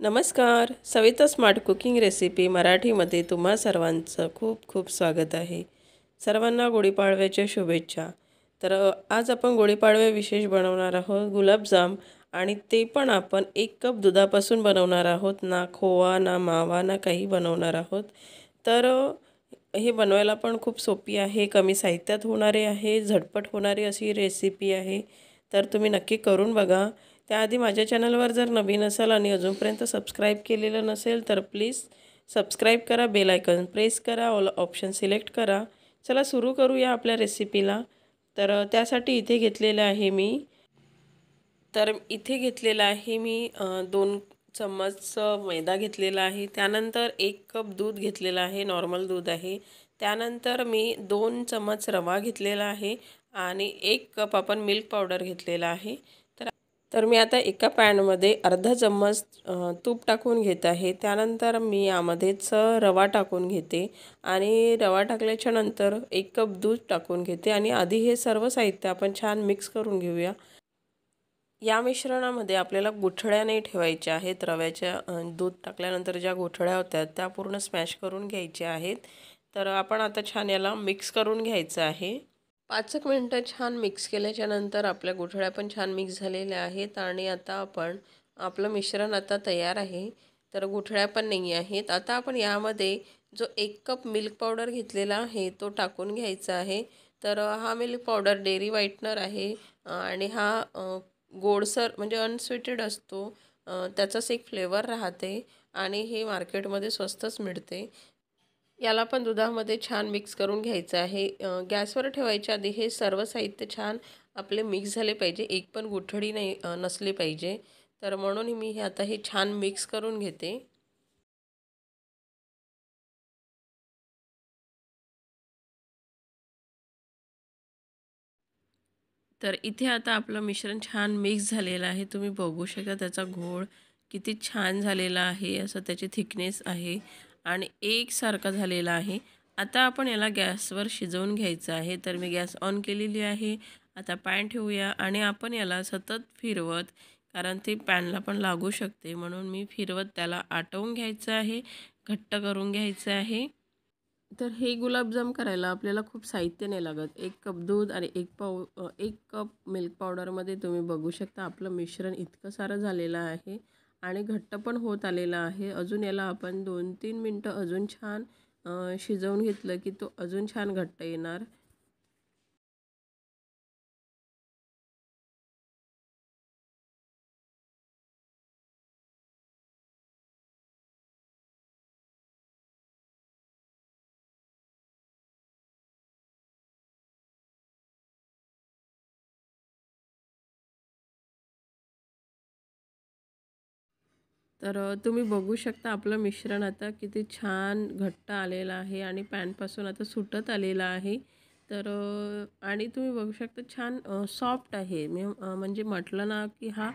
नमस्कार. Savita smart cooking recipe मराठीमध्ये तुम्हा सर्वांचं खूप खूप स्वागत आहे. सर्वांना गुढीपाडव्याच्या शुभेच्छा. तर आज आपण गुढीपाडव्या विशेष बनवणार आहोत गुलाबजाम. आणि ते पण आपण एक कप दुधापासून बनवणार आहोत ना खोवा ना मावा ना काही बनवणार आहोत. तर हे बनवायला पण खूप सोपी आहे कमी साहित्यात होणारे आहे झटपट होणारी अशी रेसिपी आहे. तर तुम्ही नक्की करून बघा. त्याआधी माझ्या चॅनलवर जर नवीन असाल आणि अजूनपर्यंत सबस्क्राईब केलेलं नसेल तर प्लीज सबस्क्राईब करा बेल आयकॉन प्रेस करा ऑल ऑप्शन सिलेक्ट करा. चला सुरू करूया आपल्या रेसिपीला. तर त्यासाठी इथे घेतलेलं आहे मी तर इथे घेतलेलं आहे मी दोन चम्मच मैदा घेतलेला आहे. त्यानंतर एक कप दूध घेतलेलं आहे नॉर्मल दूध आहे. त्यानंतर मी दोन चम्मच रवा घेतलेला आहे आणि एक कप आपण मिल्क पावडर घेतलेला आहे. तर मी आता एका पॅनमध्ये अर्धा चम्मच तूप टाकून घेत आहे. त्यानंतर मी यामध्येच रवा टाकून घेते आणि रवा टाकल्याच्या नंतर एक कप दूध टाकून घेते आणि आधी हे सर्व साहित्य आपण छान मिक्स करून घेऊया. या मिश्रणामध्ये आपल्याला गुठळ्या नाही ठेवायच्या आहेत. रव्याच्या दूध टाकल्यानंतर ज्या गुठळ्या होत्या त्या पूर्ण स्मॅश करून घ्यायच्या आहेत. तर आपण आता छान याला मिक्स करून घ्यायचं आहे. पाच एक मिनटं छान मिक्स केल्याच्यानंतर आपल्या गुठळ्या पण छान मिक्स झालेल्या आहेत आणि आता आपण आपलं मिश्रण आता तयार आहे. तर गुठळ्या पण नाही आहेत. आता आपण यामध्ये जो एक कप मिल्क पावडर घेतलेला आहे तो टाकून घ्यायचा आहे. तर हा मिल्क पावडर डेअरी व्हाईटनर आहे. आणि हा गोडसर म्हणजे अनस्वीटेड असतो. त्याचाच एक फ्लेवर राहते आणि हे मार्केटमध्ये स्वस्तच मिळते. याला पण दुधामध्ये छान मिक्स करून घ्यायचं आहे. गॅसवर ठेवायच्या आधी हे सर्व साहित्य छान आपले मिक्स झाले पाहिजे. एक पण गुठळी नाही नसले नसली पाहिजे. तर म्हणून मी हे आता हे छान मिक्स करून घेते. तर इथे आता आपलं मिश्रण छान मिक्स झालेलं आहे. तुम्ही बघू शकता त्याचा घोळ किती छान झालेला आहे. असं त्याची थिकनेस आहे. आणि एकसारखा झालेला आहे. आता आपण याला गॅसवर शिजवून घ्यायचं आहे. तर मी गॅस ऑन केलेली आहे. आता पॅन ठेवूया आणि आपण याला सतत फिरवत कारण ते पॅनला पण लागू शकते. म्हणून मी फिरवत त्याला आटवून घ्यायचं आहे. घट्ट करून घ्यायचं आहे. तर हे गुलाबजाम करायला आपल्याला खूप साहित्य नाही लागत. एक कप दूध आणि एक पाव एक कप मिल्क पावडरमध्ये तुम्ही बघू शकता आपलं मिश्रण इतकं सारं झालेलं आहे. आणि घट्ट पण होत आलेलं आहे. अजून याला आपण दोन तीन मिनटं अजून छान शिजवून घेतलं की तो अजून छान घट्ट येणार. तर तुम्ही बघू शकता आपलं मिश्रण आता किती छान घट्ट आलेलं आहे आणि पॅनपासून आता सुटत आलेलं आहे. तर आणि तुम्ही बघू शकता छान सॉफ्ट आहे. मी म्हणजे म्हटलं ना की हा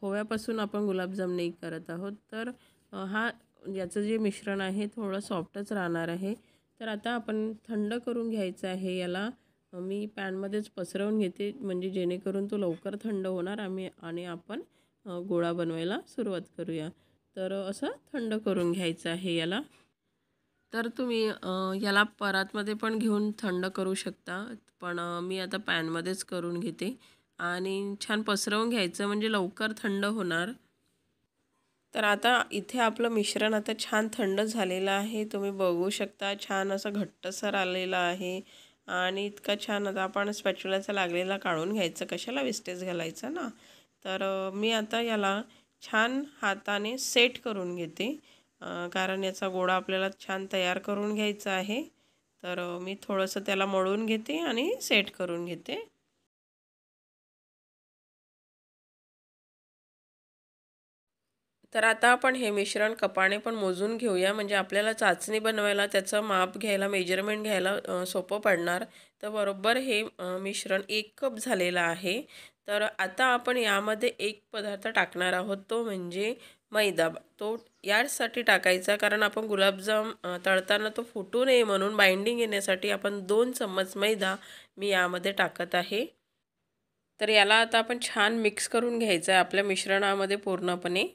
खोव्यापासून आपण गुलाबजाम नाही करत आहोत. तर हा याचं जे मिश्रण आहे थोडं सॉफ्टच राहणार आहे. तर आता आपण थंड करून घ्यायचं आहे याला. मी पॅनमध्येच पसरवून घेते. म्हणजे जेणेकरून तो लवकर थंड होणार. आम्ही आणि आपण गोळा बनवायला सुरुवात करूया. तर असं थंड करून घ्यायचं आहे याला. तर तुम्ही याला परातमध्ये पण घेऊन थंड करू शकता पण मी आता पॅनमध्येच करून घेते. आणि छान पसरवून घ्यायचं म्हणजे लवकर थंड होणार. तर आता इथे आपलं मिश्रण आता छान थंड झालेलं आहे. तुम्ही बघू शकता छान असं घट्टसर आलेलं आहे. आणि इतका छान आता आपण स्पॅच्युलाचा लागलेला काढून घ्यायचं. कशाला वेस्टेज घालायचं ना? तर मी आता याला छान हाताने सेट करून घेते. कारण याचा गोळा आपल्याला छान तयार करून घ्यायचा आहे. तर मी थोडंसं त्याला मळून घेते आणि सेट करून घेते. तर आता आपण हे मिश्रण कपाने पण मोजून घेऊया. म्हणजे आपल्याला चाचणी बनवायला त्याचं माप घ्यायला मेजरमेंट घ्यायला सोपं पडणार. तर बरोबर हे मिश्रण एक कप झालेलं आहे. तर आता आपण यामध्ये एक पदार्थ टाकणार आहोत. तो म्हणजे मैदा. तो यासाठी टाकायचा कारण आपण गुलाबजाम तळताना तो फुटू नये म्हणून बाइंडिंग येण्यासाठी आपण दोन चम्मच मैदा मी यामध्ये टाकत आहे. तर याला आता आपण छान मिक्स करून घ्यायचं आहे आपल्या मिश्रणामध्ये पूर्णपणे.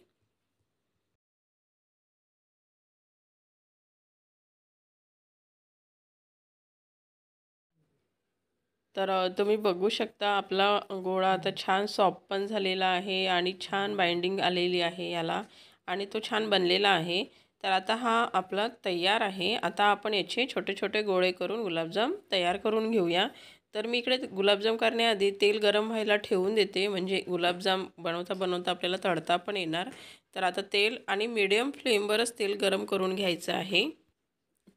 तर तुम्ही बघू शकता आपला गोळा आता छान सॉफ्ट पण झालेला आहे आणि छान बाइंडिंग आलेली आहे याला आणि तो छान बनलेला आहे. तर आता हा आपला तयार आहे. आता आपण याचे छोटे छोटे गोळे करून गुलाबजाम तयार करून घेऊया. तर मी इकडे गुलाबजाम करण्याआधी तेल गरम व्हायला ठेवून देते. म्हणजे गुलाबजाम बनवता बनवता आपल्याला तळता पण येणार. तर आता तेल आणि मीडियम फ्लेमवरच तेल गरम करून घ्यायचं आहे.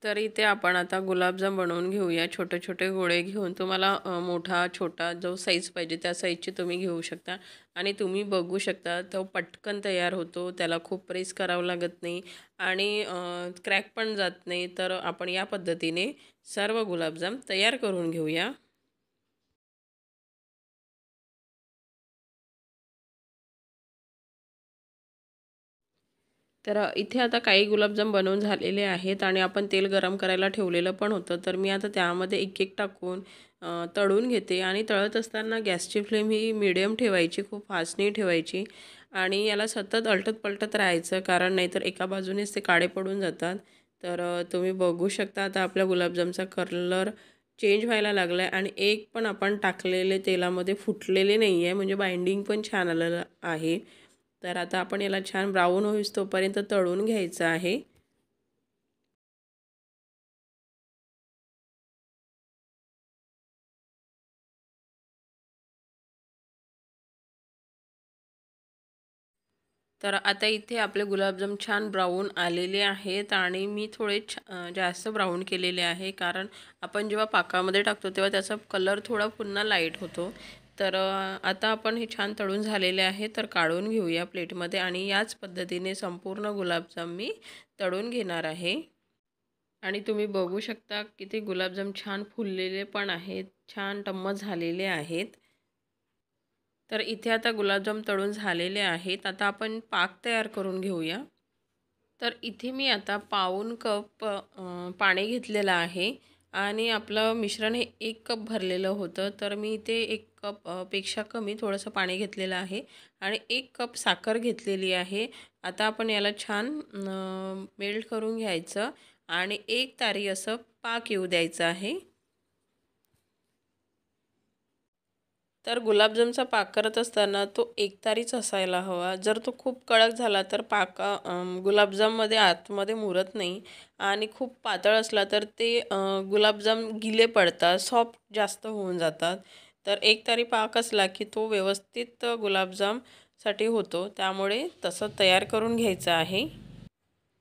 तर इथे आपण आता गुलाबजाम बनवून घेऊया. छोटे छोटे गोळे घेऊन तुम्हाला मोठा छोटा जो साईज पाहिजे त्या साईजची तुम्ही घेऊ शकता. आणि तुम्ही बघू शकता तो पटकन तयार होतो. त्याला खूप प्रेस करावं लागत नाही. आणि क्रॅक पण जात नाही. तर आपण या पद्धतीने सर्व गुलाबजाम तयार करून घेऊया. तर इथे आता काही गुलाबजाम बनवून झालेले आहेत आणि आपण तेल गरम करायला ठेवलेलं पण होतं. तर मी आता त्यामध्ये एक एक टाकून तळून घेते आणि तळत असताना गॅसची फ्लेम ही मिडियम ठेवायची खूप फास्ट नाही ठेवायची आणि याला सतत अलटत पलटत राहायचं कारण नाहीतर एका बाजूनेच ते काळे पडून जातात. तर तुम्ही बघू शकता आता आपल्या गुलाबजामचा कलर चेंज व्हायला लागला आहे आणि एक पण आपण टाकलेले तेलामध्ये फुटलेले नाही आहे म्हणजे बाइंडिंग पण छान आलेलं आहे. तर आता आपण याला छान ब्राऊन होईस तोपर्यंत तळून घ्यायचं आहे. तर आता इथे आपले गुलाबजाम छान ब्राऊन आलेले आहेत आणि मी थोडे जास्त ब्राऊन केलेले आहे. कारण आपण जेव्हा पाकामध्ये टाकतो तेव्हा त्याचा कलर थोडा पुन्हा लाइट होतो. तर आता आपण हे छान तळून झालेले आहे तर काढून घेऊया प्लेटमध्ये आणि याच पद्धतीने संपूर्ण गुलाबजाम मी तळून घेणार आहे. आणि तुम्ही बघू शकता किती गुलाबजाम छान फुललेले पण आहेत छान टम्म झालेले आहेत. तर इथे आता गुलाबजाम तळून झालेले आहेत. आता आपण पाक तयार करून घेऊया. तर इथे मी आता पाऊन कप पाणी घेतलेलं आहे. आणि आपलं मिश्रण हे एक कप भरलेलं होतं. तर मी इथे एक कपपेक्षा कमी थोडंसं पाणी घेतलेलं आहे आणि एक कप साखर घेतलेली आहे. आता आपण याला छान मेल्ट करून घ्यायचं आणि एक तारी असं पाक येऊ द्यायचं आहे. तर गुलाबजामचा पाक करत असताना तो एकतारीच असायला हवा. जर तो खूप कडक झाला तर पाक गुलाबजाममध्ये आतमध्ये मुरत नाही आणि खूप पातळ असला तर ते गुलाबजाम गिले पडतात सॉफ्ट जास्त होऊन जातात. तर एकतारी पाक असला की तो व्यवस्थित गुलाबजामसाठी होतो. त्यामुळे तसं तयार करून घ्यायचं आहे.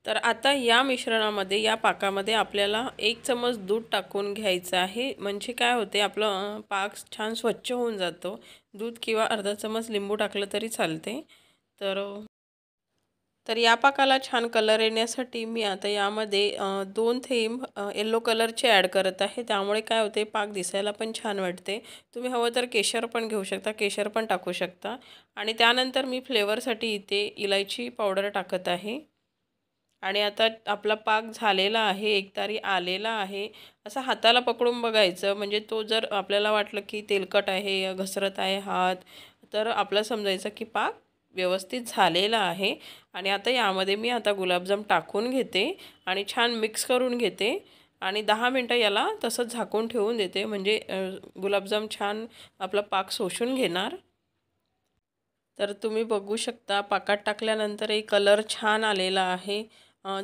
तर आता या मिश्रणामध्ये या पाकामध्ये आपल्याला एक चमच दूध टाकून घ्यायचं आहे. म्हणजे काय होते आपलं पाक छान स्वच्छ होऊन जातो. दूध किंवा अर्धा चमच लिंबू टाकलं तरी चालते. तर तर या पाकाला छान कलर येण्यासाठी मी आता यामध्ये दोन थेंब येल्लो कलरचे ॲड करत आहे. त्यामुळे काय होते पाक दिसायला पण छान वाटते. तुम्ही हवं तर केशर पण घेऊ शकता केशर पण टाकू शकता. आणि त्यानंतर मी फ्लेवरसाठी इथे इलायची पावडर टाकत आहे. आणि आता आपला पाक झालेला आहे एकतारी आलेला आहे असं हाताला पकडून बघायचं. म्हणजे तो जर आपल्याला वाटलं की तेलकट आहे घसरत आहे हात तर आपलं समजायचं की पाक व्यवस्थित झालेला आहे. आणि आता यामध्ये मी आता गुलाबजाम टाकून घेते आणि छान मिक्स करून घेते. आणि दहा मिनटं याला तसंच झाकून ठेवून देते. म्हणजे गुलाबजाम छान आपला पाक शोषून घेणार. तर तुम्ही बघू शकता पाकात टाकल्यानंतरही कलर छान आलेला आहे.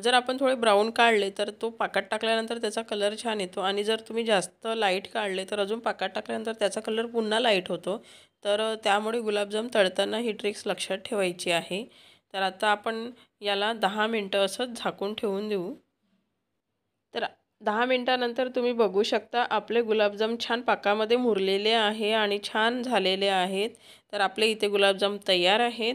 जर आपण थोडे ब्राऊन काढले तर तो पाकात टाकल्यानंतर त्याचा कलर छान येतो. आणि जर तुम्ही जास्त लाइट काढले तर अजून पाकात टाकल्यानंतर त्याचा कलर पुन्हा लाइट होतो. तर त्यामुळे गुलाबजाम तळताना ही ट्रिक्स लक्षात ठेवायची आहे. तर आता आपण याला दहा मिनटं असंच झाकून ठेवून देऊ. तर दहा मिनटानंतर तुम्ही बघू शकता आपले गुलाबजाम छान पाकामध्ये मुरलेले आहे आणि छान झालेले आहेत. तर आपले इथे गुलाबजाम तयार आहेत.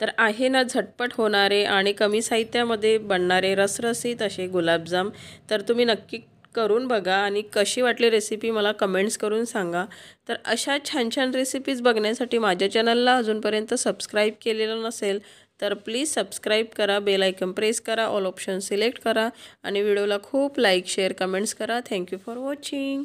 तर आहे ना झटपट होणारे आणि कमी साहित्यामध्ये बनणारे रसरसीत असे गुलाबजाम. तर तुम्ही नक्की करून बघा आणि कशी वाटली रेसिपी मला कमेंट्स करून सांगा. तर अशा छान छान रेसिपीज बघण्यासाठी माझ्या चॅनलला अजूनपर्यंत सबस्क्राईब केलेलं नसेल तर प्लीज सबस्क्राईब करा बेल आयकन प्रेस करा ऑल ऑप्शन सिलेक्ट करा आणि व्हिडिओला खूप लाईक शेअर कमेंट्स करा. Thank you for watching